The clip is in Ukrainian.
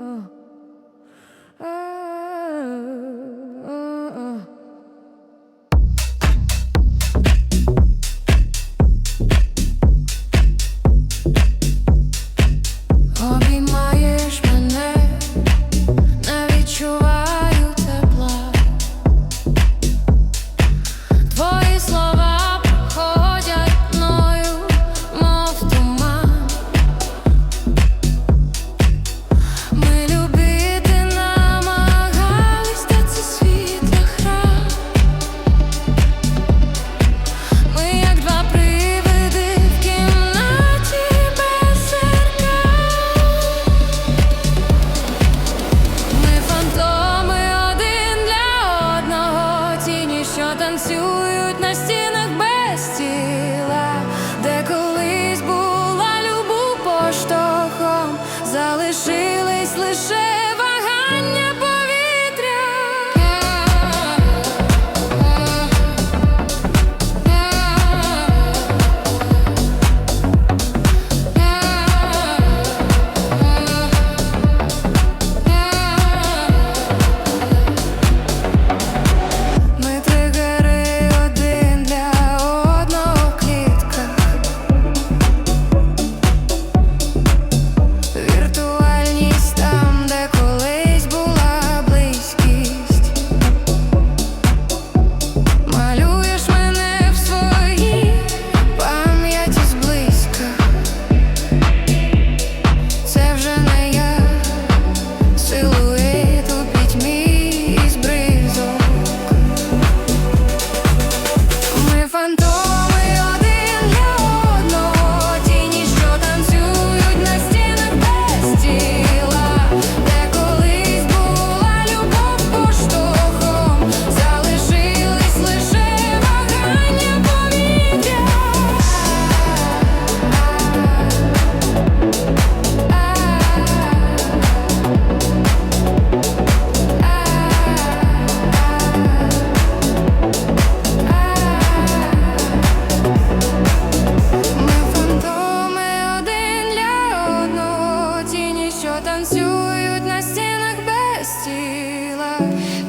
oh. малюють на стінах без тіла, де колись була любов поштовхом, залишились лише вагання. Yeah.